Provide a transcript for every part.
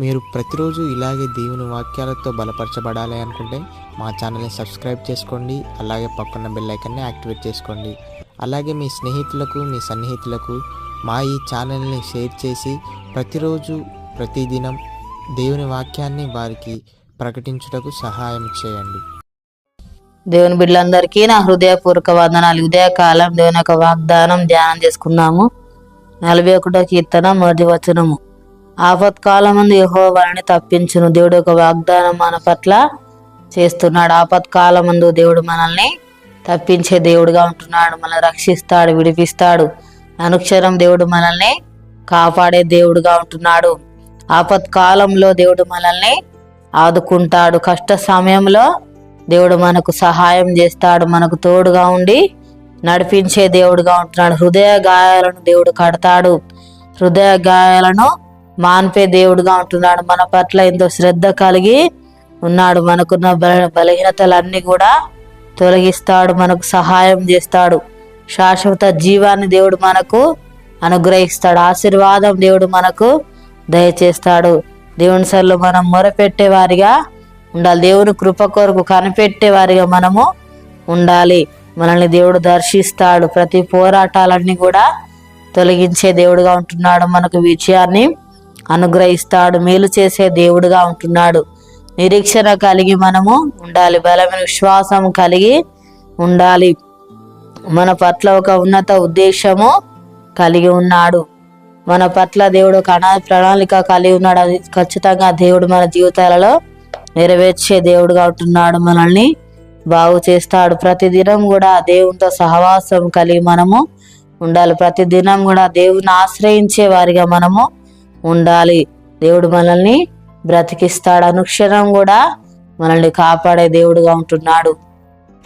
మీరు ప్రతిరోజు ఇలాగే దేవుని వాక్యాలతో బలపరచబడాలి అనుకుంటే మా ఛానల్ని సబ్స్క్రైబ్ చేసుకోండి అలాగే పక్కన బెల్ ఐకన్ని యాక్టివేట్ చేసుకోండి. అలాగే మీ స్నేహితులకు మీ సన్నిహితులకు మా ఈ ఛానల్ని షేర్ చేసి ప్రతిరోజు ప్రతిదినం దేవుని వాక్యాన్ని వారికి ప్రకటించుటకు సహాయం చేయండి. దేవుని బిడ్డలందరికీ నా హృదయపూర్వక వందనాలు. ఉదయకాలం దేవుని యొక్క వాగ్దానం ధ్యానం చేసుకుందాము నలభై ఒకటో కీర్తన మొదటి వచనము. ఆపత్కాలముందు యహో వారిని తప్పించును. దేవుడు ఒక వాగ్దానం మన పట్ల చేస్తున్నాడు. ఆపత్కాలం ముందు దేవుడు మనల్ని తప్పించే దేవుడుగా ఉంటున్నాడు. మనల్ని రక్షిస్తాడు విడిపిస్తాడు. అనుక్షరం దేవుడు మనల్ని కాపాడే దేవుడుగా ఉంటున్నాడు. ఆపత్కాలంలో దేవుడు మనల్ని ఆదుకుంటాడు. కష్ట సమయంలో దేవుడు మనకు సహాయం చేస్తాడు. మనకు తోడుగా ఉండి నడిపించే దేవుడుగా ఉంటున్నాడు. హృదయ గాయాలను దేవుడు కడతాడు. హృదయ గాయాలను మాన్పే దేవుడుగా ఉంటున్నాడు. మన పట్ల ఎంతో శ్రద్ధ కలిగి ఉన్నాడు. మనకున్న బల బలహీనతలన్నీ కూడా తొలగిస్తాడు. మనకు సహాయం చేస్తాడు. శాశ్వత జీవాన్ని దేవుడు మనకు అనుగ్రహిస్తాడు. ఆశీర్వాదం దేవుడు మనకు దయచేస్తాడు. దేవుని సర్లు మనం మొరపెట్టే వారిగా ఉండాలి. దేవుని కృప కొరకు కనిపెట్టే వారిగా మనము ఉండాలి. మనల్ని దేవుడు దర్శిస్తాడు. ప్రతి పోరాటాలన్నీ కూడా తొలగించే దేవుడుగా ఉంటున్నాడు. మనకు విజయాన్ని అనుగ్రహిస్తాడు మేలు చేసే దేవుడుగా ఉంటున్నాడు. నిరీక్షణ కలిగి మనము ఉండాలి బలమైన విశ్వాసం కలిగి ఉండాలి. మన పట్ల ఒక ఉన్నత ఉద్దేశము కలిగి ఉన్నాడు. మన పట్ల దేవుడు ఒక అనా ప్రణాళిక కలిగి ఉన్నాడు. అది ఖచ్చితంగా దేవుడు మన జీవితాలలో నెరవేర్చే దేవుడుగా ఉంటున్నాడు మనల్ని బాగు చేస్తాడు. ప్రతిదినం కూడా దేవునితో సహవాసం కలిగి మనము ఉండాలి. ప్రతిదినం కూడా దేవుని ఆశ్రయించే వారిగా మనము ఉండాలి. దేవుడు మనల్ని బ్రతికిస్తాడు. అనుక్షణం కూడా మనల్ని కాపాడే దేవుడుగా ఉంటున్నాడు.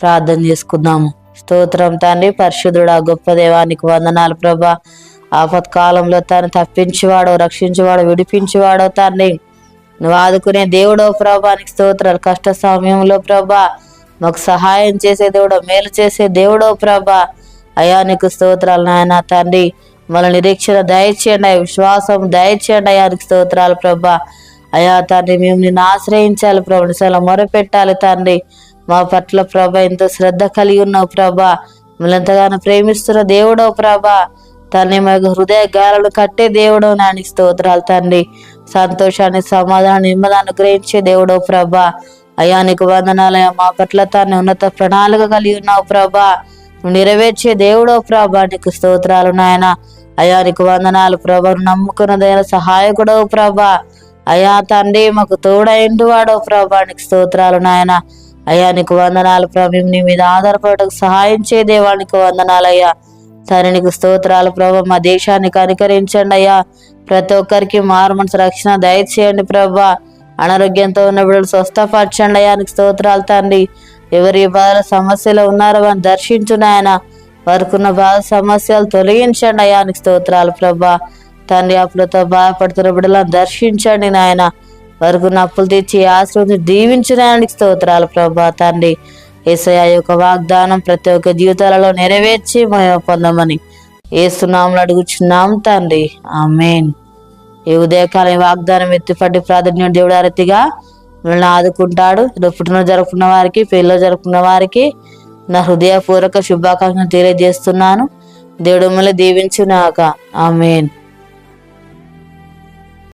ప్రార్థన చేసుకుందాము. స్తోత్రం తండ్రి పరిశుద్ధుడా గొప్ప దేవానికి వందనాలు ప్రభా. ఆపత్కాలంలో తను తప్పించేవాడో రక్షించేవాడో విడిపించేవాడో తండ్రి. నువ్వు ఆదుకునే దేవుడో ప్రభానికి స్తోత్రాలు. కష్ట సమయంలో ప్రభా మాకు సహాయం చేసే దేవుడో మేలు చేసే దేవుడో ప్రభా. అయా నీకు స్తోత్రాలు నాయన తండ్రి. మన నిరీక్షణ దయచేయండి అయ్యా విశ్వాసం దయచేయండి అయ్యానికి స్తోత్రాలు ప్రభా. అయా తండ్రి మేము నిన్ను ఆశ్రయించాలి ప్రభు. నిసలు మొరపెట్టాలి తండ్రి. మా పట్ల ప్రభ ఎంతో శ్రద్ధ కలిగి ఉన్నావు ప్రభా. మిమ్మల్ని ఎంతగానో ప్రేమిస్తున్న దేవుడో ప్రభా. తండ్రి మాకు హృదయ గాలను కట్టే దేవుడో నానికి స్తోత్రాలు తండ్రి. సంతోషాన్ని సమాధానాన్ని నెమ్మది అనుగ్రహించే దేవుడో ప్రభా. అయా నీకు వందనాలయ మా పట్ల తాన్ని ఉన్నత ప్రణాళిక కలిగి ఉన్నావు ప్రభా. నువ్వు నెరవేర్చే దేవుడో ప్రభా. నీకు స్తోత్రాలు నాయన. అయా నీకు వందనాలు ప్రభా. నమ్ముకున్నదైన సహాయకుడవు సహాయకుడో ప్రభా. అయా తండ్రి మాకు తోడైండు వాడో ప్రభా. నీకు స్తోత్రాలు నాయన. అయ్యా నీకు వందనాలు ప్రభు. నీ మీద ఆధారపడటకు సహాయం చే దేవానికి వందనాలయ్యా సరే నీకు స్తోత్రాలు ప్రభు. మా దేశాన్ని కనికరించండి అయ్యా. ప్రతి ఒక్కరికి మారు మనసు రక్షణ దయచేయండి ప్రభా. అనారోగ్యంతో ఉన్న బిడ్డలు స్వస్థపరచండి అయ్యా. నీకు స్తోత్రాలు తండ్రి. ఎవరి బాధ సమస్యలు ఉన్నారో అని దర్శించు వారికున్న ఉన్న బాధ సమస్యలు తొలగించండి. అయానికి స్తోత్రాలు ప్రభా. తండ్రి అప్పులతో బాధపడుతున్న బిడ్డలను దర్శించండి నాయన. వారికున్న అప్పులు తెచ్చి ఆశ్రమం దీవించడానికి స్తోత్రాలు ప్రభా తండ్రి. ఏసయ యొక్క వాగ్దానం ప్రతి ఒక్క జీవితాలలో నెరవేర్చి మేము పొందమని ఏసునాములు అడుగుచున్నాం తండ్రి. ఆమెన్. ఈ ఉదయకాలం వాగ్దానం ఎత్తిపట్టి ప్రాధాన్యం దేవుడు అరతిగా మిమ్మల్ని ఆదుకుంటాడు. పుట్టిన జరుపుకున్న వారికి పెళ్ళిలో జరుపుకున్న వారికి నా హృదయపూర్వక శుభాకాంక్షలు తెలియజేస్తున్నాను. దేవుడు మిమ్మల్ని దీవించునాక ఆమెన్.